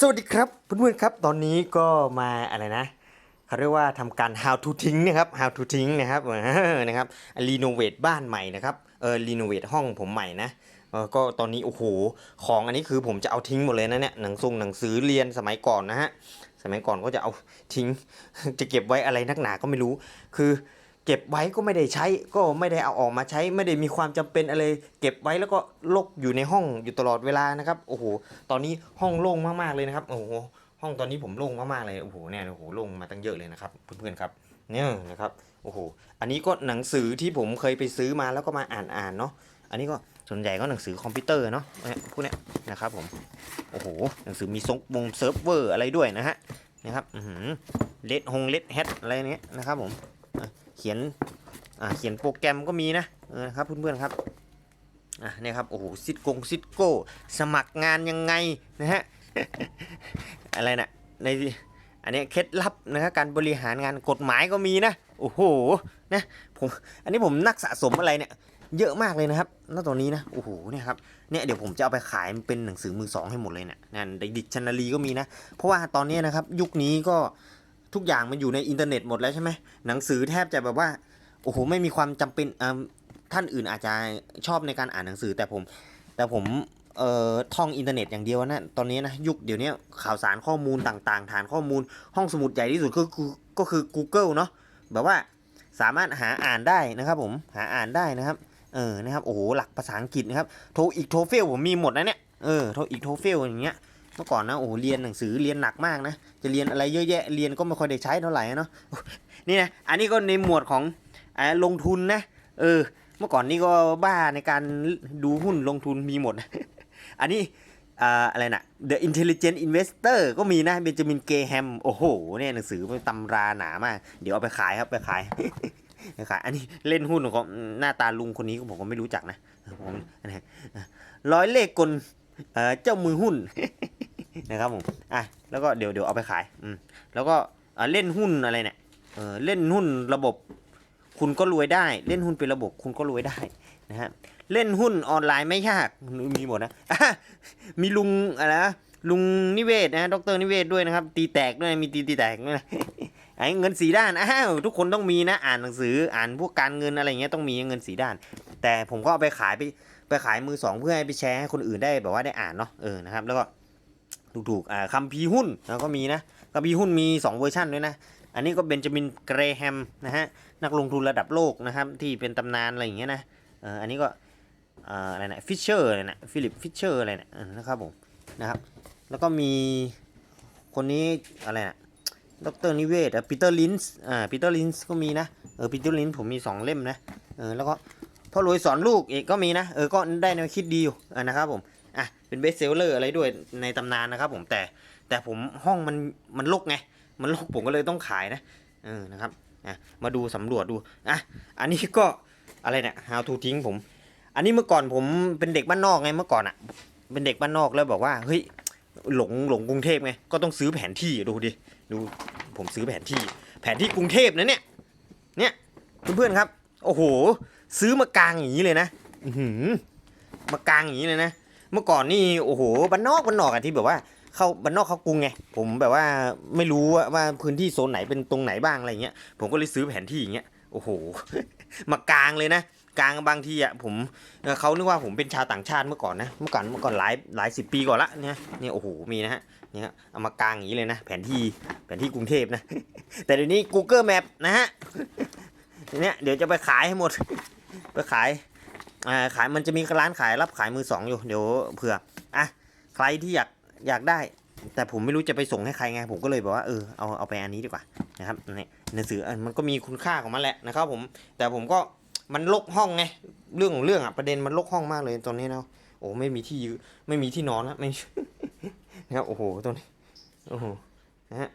สวัสดีครับเพื่อนๆครับ ตอนนี้ก็มาอะไรนะเขาเรียกว่าทำการ how to ทิ้งนะครับ how to ทิ้งนะครับนะครับรีโนเวทบ้านใหม่นะครับเออรีโนเวทห้องผมใหม่นะเออก็ตอนนี้โอ้โหของอันนี้คือผมจะเอาทิ้งหมดเลยนะเนี่ยหนังทรงหนังสือเรียนสมัยก่อนนะฮะสมัยก่อนก็จะเอาทิ้ง จะเก็บไว้อะไรนักหนาก็ไม่รู้ คือ เก็บไว้ก็ไม่ได้ใช้ก็ไม่ได้เอาออกมาใช้ ไม่ได้มีความจำเป็นอะไร เก็บไว้แล้วก็ลกอยู่ในห้องอยู่ตลอดเวลานะครับโอ้โหตอนนี้ห้องโล่งมากๆเลยนะครับโอ้โหห้องตอนนี้ผมโล่งมากๆเลยโอ้โหเนี่ยโอ้โหโล่งมาตั้งเยอะเลยนะครับเพื่อนๆครับเนี่ยนะครับโอ้โหอันนี้ก็หนังสือที่ผมเคยไปซื้อมาแล้วก็มาอ่านอ่านเนาะอันนี้ก็ส่วนใหญ่ก็หนังสือคอมพิวเตอร์เนาะเนี่ยพวกเนี้ยนะครับผมโอ้โหหนังสือมีซงวงเซิร์ฟเวอร์อะไรด้วยนะฮะนะครับอือหือเลดฮงเลดแฮทอะไรเนี้ยนะครับผม เขียนอ่าเขียนโปรแกรมก็มีนะเออครับเพื่อนๆครับอะเนี่ยครับโอ้โหซิดกงซิดโก้ สมัครงานยังไงนะฮะอะไรนะในอันนี้เคล็ดลับนะครับการบริหารงานกฎหมายก็มีนะโอ้โหนะผมอันนี้ผมนักสะสมอะไรเนี่ยเยอะมากเลยนะครับณตอนนี้นะโอ้โหเนี่ยครับเนี่ยเดี๋ยวผมจะเอาไปขายเป็นหนังสือมือสองให้หมดเลยเนี่ยนั่นดิกชันนารีก็มีนะ เพราะว่าตอนนี้นะครับยุคนี้ก็ ทุกอย่างมันอยู่ในอินเทอร์เน็ตหมดแล้วใช่ไหมหนังสือแทบจะแบบว่าโอ้โหไม่มีความจำเป็นท่านอื่นอาจจะชอบในการอ่านหนังสือแต่ผม แต่ผมเอ่อท่องอินเทอร์เน็ตอย่างเดียวนะตอนนี้นะยุคเดี๋ยวนี้ข่าวสารข้อมูลต่างๆ ฐานข้อมูลห้องสมุดใหญ่ที่สุดก็คือก็คือ Google เนาะแบบว่าสามารถหาอ่านได้นะครับผมหาอ่านได้นะครับเออนะครับโอ้โหหลักภาษาอังกฤษนะครับโทอีกโทเฟลผมมีหมดนะเนี่ยเออโทอีกโทเฟลอย่างเงี้ย เมื่อก่อนนะโอ้โหเรียนหนังสือเรียนหนักมากนะ จะเรียนอะไรเยอะแยะเรียนก็ไม่ค่อยได้ใช้เท่าไหร่เนาะนี่นะอันนี้ก็ในหมวดของอลงทุนนะเออ เมื่อก่อนนี่ก็บ้าในการดูหุ้นลงทุนมีหมด อันนี้ออะไรนะ The Intelligent Investor ก็มีนะเบนจามินเกแฮมโอ้โหเนี่ยหนังสือตำราหนามาก เดี๋ยวเอาไปขายครับไปขายไปขาย อันนี้เล่นหุ้นของหน้าตาลุงคนนี้ผมก็ไม่รู้จักนะผมร้อยเลขกลเจ้ามือหุ้น นะครับผมอะแล้วก็เดี๋ยวเดี๋ยวเอาไปขายอืมแล้วก็เล่นหุ้นอะไรเนี่ยเออเล่นหุ้นระบบ คุณก็รวยได้ เล่นหุ้นเป็นระบบคุณก็รวยได้นะฮะเล่นหุ้นออนไลน์ไม่ยากมีหมดนะะมีลุงอะไรนะลุงนิเวศนะดรนิเวศด้วยนะครับ ตีแตกด้วยมีตีตีแตกด้วยนะไอ้เงินสีด้านอ้าวทุกคนต้องมีนะอ่านหนังสืออ่านพวกการเงินอะไรเงี้ยต้องมีเงินสีด้าน แต่ผมก็เอาไปขายไปไปขายมือสองเพื่อให้ไปแชร์ให้คนอื่นได้แบบว่าได้อ่านเนาะเออนะครับแล้วก็ ถูกๆอ่าคัมภีหุ้นแล้วก็มีนะคัมภีหุ้นมีสองเวอร์ชันด้วยนะ อันนี้ก็เบนจามินเกรแฮมนะฮะนักลงทุนระดับโลกนะครับที่เป็นตำนานอะไรอย่างเงี้ยนะเอออันนี้ก็อ่ออะไรนะฟิชเชอร์อะไรนะฟิลิปฟิชเชอร์อะไรนะนะครับผมนะครับแล้วก็มีคนนี้อะไรนะดรนิเวศปีเตอร์ลินส์อ่าปีเตอร์ลินส์ก็มีนะเออปีเตอร์ลินส์ผมมีสองเล่มนะเออแล้วก็พ่อรวยสอนลูกเอกก็มีนะเออก็ได้แนวคิดดีอยู่นะครับผม อะเป็นเบสเซลเลอร์อะไรด้วยในตำนานนะครับผมแต่แต่ผมห้องมันมันรกไงมันลกผมก็เลยต้องขายนะเออนะครับอะมาดูสำรวจดูอะอันนี้ก็อะไรเนี่ย how to ทิ้งผม อันนี้เมื่อก่อนผมเป็นเด็กบ้านนอกไงเมื่อก่อนอะ่ะเป็นเด็กบ้านนอกแล้วบอกว่าเฮ้ยหลงหลงกรุงเทพไงก็ต้องซื้อแผนที่ดูดิดูผมซื้อแผนที่ แผนที่กรุงเทพนะเนี่ยเนี่ยเพื่อนๆครับ โอ้โห ซื้อมากลางอย่างนี้เลยนะอืมากลางอย่างนี้เลยนะ เมื่อก่อนนี่โอ้โหบ้านนอกบ้านนอกอะที่แบบว่าเข้าบ้านนอกเข้ากรุงไงผมแบบว่าไม่รู้ว่าพื้นที่โซนไหนเป็นตรงไหนบ้างอะไรเงี้ยผมก็เลยซื้อแผนที่อย่างเงี้ยโอ้โหมากลางเลยนะกลางบางทีอะผมเอ่อเขานึกว่าผมเป็นชาวต่างชาติเมื่อก่อนนะเมื่อก่อนเมื่อก่อนหลายหลายสิบปีก่อนละเนี่ยเนี่ยโอ้โหมีนะฮะเนี่ยเอามากลางอย่างนี้เลยนะแผนที่แผนที่กรุงเทพนะ แต่เดี๋ยวนี้ Google Map นะฮะเนี่ยเดี๋ยวจะไปขายให้หมด ไปขาย อ่าขายมันจะมีร้านขายรับขายมือสองอยู่เดี๋ยวเผื่ออะใครที่อยากอยากได้ แต่ผมไม่รู้จะไปส่งให้ใครไงผมก็เลยบอกว่าเออเอาเอาไปอันนี้ดีกว่านะครับนี่หนังสือมันก็มีคุณค่าของมันแหละนะครับผมแต่ผมก็มันลกห้องไงเรื่องของเรื่องอะประเด็นมันลกห้องมากเลยตอนนี้เนาะโอ้ไม่มีที่ยืไม่มีที่นอนแล้วไม่นะครับโอ้โหตรงนี้โอ้โหนะฮะ